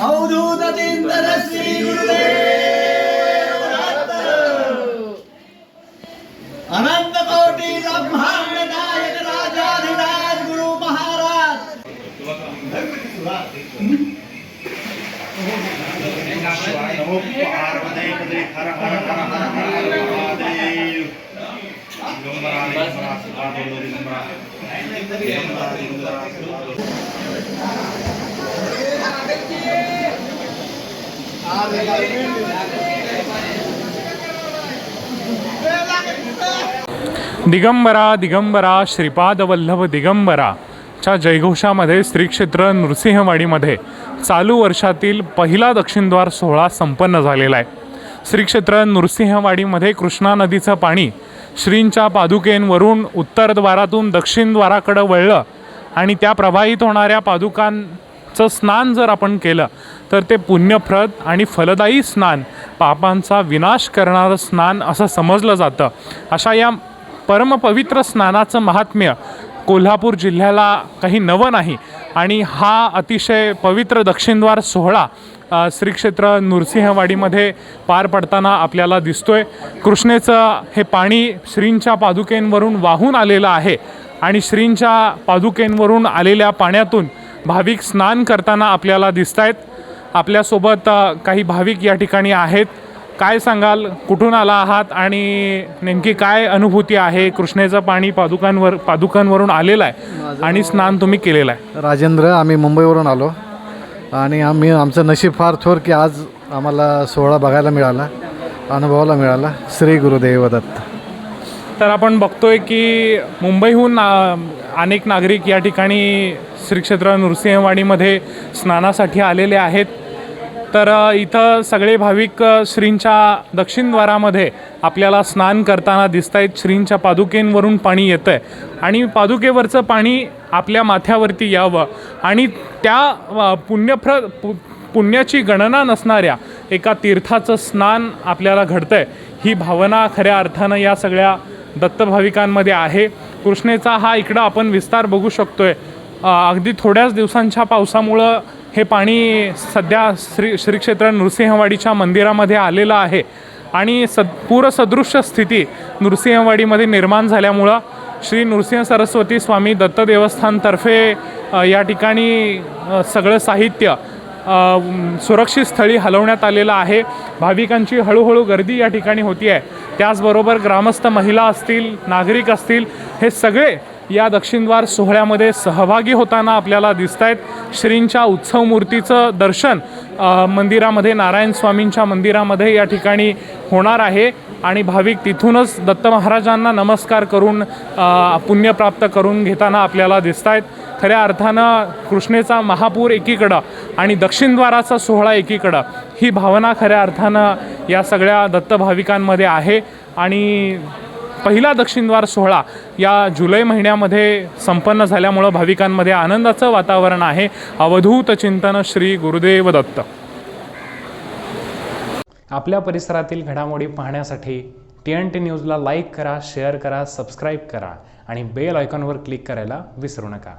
अवधूत चिंतन श्री गुरुदेव अनंत कोटी ब्रह्मांड राजाधिराज गुरु महाराज। दिगंबरा दिगंबरा श्रीपाद वल्लभ दिगंबरा. च्या जयघोषामध्ये श्रीक्षेत्र नृसिंहवाडीमध्ये चालू वर्षातील पहिला दक्षिणद्वार सोहळा संपन्न झालेला आहे. श्रीक्षेत्र नृसिंहवाडीमध्ये कृष्णा नदीचं पाणी श्रींच्या पादुकेंवरून उत्तरद्वारातून दक्षिणद्वाराकडं वळलं आणि त्या प्रवाहित होणाऱ्या पादुकांचं स्नान जर आपण केलं तर ते पुण्यप्रद आणि फलदायी स्नान पापांचा विनाश करणारं स्नान असं समजलं जातं. अशा या परमपवित्र स्नानाचं महात्म्य कोल्हापूर जिल्ह्याला काही नवं नाही आणि हा अतिशय पवित्र दक्षिणद्वार सोहळा श्रीक्षेत्र श्री क्षेत्र नृसिंहवाडीमध्ये पार पडताना आपल्याला दिसतोय. कृष्णेचं हे पाणी श्रींच्या पादुकेंवरून वाहून आलेलं आहे आणि श्रींच्या पादुकेंवरून आलेल्या पाण्यातून भाविक स्नान करताना आपल्याला दिसत आहेत आपल्यासोबत काही भाविक या ठिकाणी आहेत. काय सांगाल? कुठून आला आहात? आणि नेमकी काय अनुभूती आहे? कृष्णेचं पाणी पादुकांवर पादुकांवरून आलेलं आहे आणि स्नान तुम्ही केलेलं आहे. राजेंद्र. आम्ही मुंबईवरून आलो. आणि आम्ही आमचं नशीब फार थोर की आज आम्हाला सोहळा बघायला मिळाला अनुभवायला मिळाला. श्री गुरुदेव दत्त. तर आपण बघतोय की मुंबईहून अनेक नागरिक या ठिकाणी श्री क्षेत्र नृसिंहवाडीमध्ये स्नानासाठी आलेले आहेत. तर इथं सगळे भाविक श्रींच्या दक्षिणद्वारामध्ये आपल्याला स्नान करताना दिसत आहेत श्रींच्या पादुकेंवरून पाणी येतं आहे आणि पादुकेवरचं पाणी आपल्या माथ्यावरती यावं आणि त्या पुण्यप्र पु पुण्याची गणना नसणाऱ्या एका तीर्थाचं स्नान आपल्याला घडतं आहे ही भावना खऱ्या अर्थानं या सगळ्या दत्तभाविकांमध्ये आहे. कृष्णेचा हा इकडं आपण विस्तार बघू शकतोय. आहे अगदी थोड्याच दिवसांच्या पावसामुळं हे पाणी सध्या श्री श्रीक्षेत्र नृसिंहवाडीच्या मंदिरामध्ये आलेलं आहे. आणि सद पूरसदृश्य स्थिती नृसिंहवाडीमध्ये निर्माण झाल्यामुळं श्री नृसिंह सरस्वती स्वामी दत्त देवस्थानतर्फे या ठिकाणी सगळं साहित्य सुरक्षित स्थळी हलवण्यात आलेलं आहे. भाविकांची हळूहळू गर्दी या ठिकाणी होती आहे त्याचबरोबर ग्रामस्थ महिला असतील नागरिक असतील हे सगळे या दक्षिणद्वार सोहळ्यामध्ये सहभागी होताना आपल्याला दिसत आहेत श्रींच्या उत्सव मूर्तीचं दर्शन मंदिरामध्ये नारायण स्वामींच्या मंदिरामध्ये या ठिकाणी होणार आहे. आणि भाविक तिथूनच दत्त महाराजांना नमस्कार करून पुण्यप्राप्त पुण्य प्राप्त करून घेताना आपल्याला दिसत आहेत खऱ्या अर्थानं कृष्णेचा महापूर एकीकडं आणि दक्षिणद्वाराचा सोहळा एकीकडं ही भावना खऱ्या अर्थानं या सगळ्या दत्त भाविकांमध्ये आहे. आणि पहिला दक्षिणद्वार सोहळा या जुलै महिन्यामध्ये संपन्न झाल्यामुळं भाविकांमध्ये आनंदाचं वातावरण आहे. अवधूत चिंतन श्री गुरुदेव दत्त. आपल्या परिसरातील घडामोडी पाहण्यासाठी टी एन टी न्यूजला लाईक करा शेअर करा सबस्क्राईब करा आणि बेल आयकॉनवर क्लिक करायला विसरू नका.